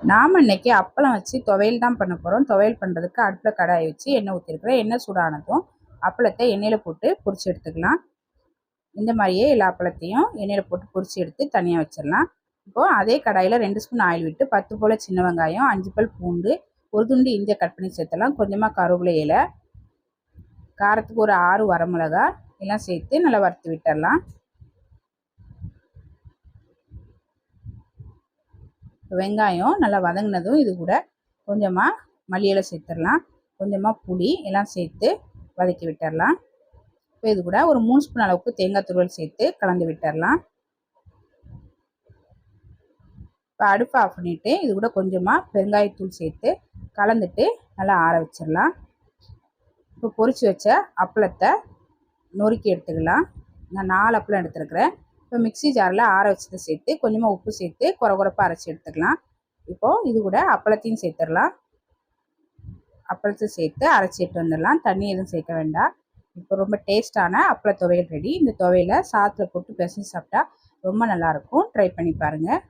நாம் இன்றைக்கி அப்பளம் வச்சு துவையல் தான் பண்ண போகிறோம் துவையல் பண்ணுறதுக்கு அடுப்பில் கடாயை வச்சு எண்ணெய் ஊற்றிருக்கிறேன் எண்ணெய் சூடானதும் அப்பளத்தை எண்ணெயில் போட்டு பொரிச்சு எடுத்துக்கலாம். இந்த மாதிரியே எல்லா அப்பளத்தையும் எண்ணெயில் போட்டு பொரிச்சு எடுத்து தனியாக வச்சிடலாம். இப்போது அதே கடாயில் ரெண்டு ஸ்பூன் ஆயில் விட்டு பத்து போல் சின்ன வெங்காயம் அஞ்சு பல் பூண்டு ஒரு துண்டு இஞ்சி கட் பண்ணி சேர்த்தலாம் கொஞ்சமாக கருவேப்பிலை இலை காரத்துக்கு ஒரு ஆறு வரமிளகா எல்லாம் சேர்த்து நல்லா வறுத்து விட்டுடலாம். வெங்காயம் நல்லா வதங்கினதும் இது கூட கொஞ்சமாக மல்லி சேர்த்துடலாம். கொஞ்சமாக புளி எல்லாம் சேர்த்து வதக்கி விட்டுடலாம். இப்போ இது கூட ஒரு மூணு ஸ்பூன் அளவுக்கு தேங்காய் துருவல் சேர்த்து கலந்து விட்டுடலாம். இப்போ அடுப்பை ஆஃப் பண்ணிவிட்டு இது கூட கொஞ்சமாக பெருங்காயத்தூள் சேர்த்து கலந்துட்டு நல்லா ஆற வச்சிடலாம். இப்போ பொரித்து வச்ச அப்பளத்தை நொறுக்கி எடுத்துக்கலாம். நான் நாலு அப்பளம் எடுத்துருக்குறேன். இப்போ மிக்சி ஜாரில் ஆற வச்சதை சேர்த்து கொஞ்சமாக உப்பு சேர்த்து குறை குறைப்பாக அரைச்சி எடுத்துக்கலாம். இப்போது இது கூட அப்பளத்தையும் சேர்த்துடலாம். அப்பளத்தை சேர்த்து அரைச்சி எடுத்து வந்துடலாம். தண்ணி எதுவும் சேர்க்க வேண்டாம். இப்போ ரொம்ப டேஸ்ட்டான அப்பள துவையல் ரெடி. இந்த துவையில சாத்தில் போட்டு பிசைஞ்சு சாப்பிட்டா ரொம்ப நல்லாயிருக்கும் ட்ரை பண்ணி பாருங்கள்